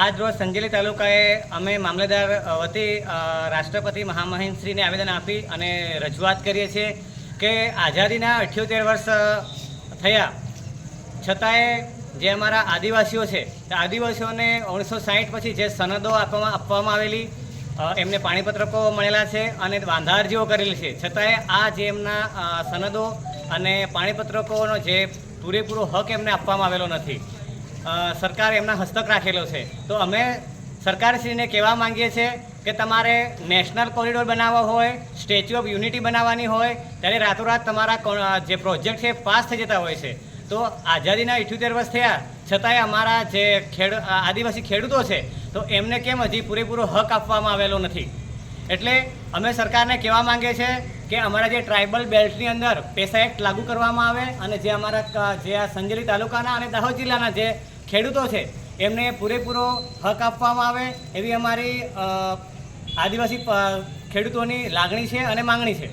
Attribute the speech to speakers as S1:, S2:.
S1: આજ રોજ સંજેલી તાલુકાએ અમે મામલેદાર વતી રાષ્ટ્રપતિ મહામહિમશ્રીને આવેદન આપી અને રજૂઆત કરીએ છીએ કે આઝાદીના અઠ્યોતેર વર્ષ થયા. છતાંય જે અમારા આદિવાસીઓ છે, તે આદિવાસીઓને ઓગણીસો સાહીઠ પછી જે સનદો આપવામાં આપવામાં આવેલી એમને પાણીપત્રકો મળેલા છે અને વાંધાર જેવો કરેલી છે. છતાંય આ જે એમના સનદો અને પાણીપત્રકોનો જે પૂરેપૂરો હક એમને આપવામાં આવેલો નથી. સરકાર એમના હસ્તક રાખેલો છે. તો અમે સરકારશ્રીને કહેવા માંગીએ છીએ કે તમારે નેશનલ કોરિડોર બનાવવો હોય, સ્ટેચ્યુ ઓફ યુનિટી બનાવવાની હોય, ત્યારે રાતોરાત તમારા જે પ્રોજેક્ટ છે પાસ થઈ જતા હોય છે. તો આઝાદીના ઇઠ્યોતેર વર્ષ થયા, છતાંય અમારા જે ખેડ આદિવાસી ખેડૂતો છે, તો એમને કેમ હજી પૂરેપૂરો હક આપવામાં આવેલો નથી? એટલે અમે સરકારને કહેવા માંગીએ છીએ કે અમારા જે ટ્રાઇબલ બેલ્ટની અંદર પેસા એક્ટ લાગુ કરવામાં આવે અને જે અમારા જે આ સંજેલી તાલુકાના અને દાહોદ જિલ્લાના જે ખેડૂતો છે, એમને પૂરેપૂરો હક આપવામાં આવે એવી અમારી આદિવાસી ખેડૂતોની લાગણી છે અને માંગણી છે.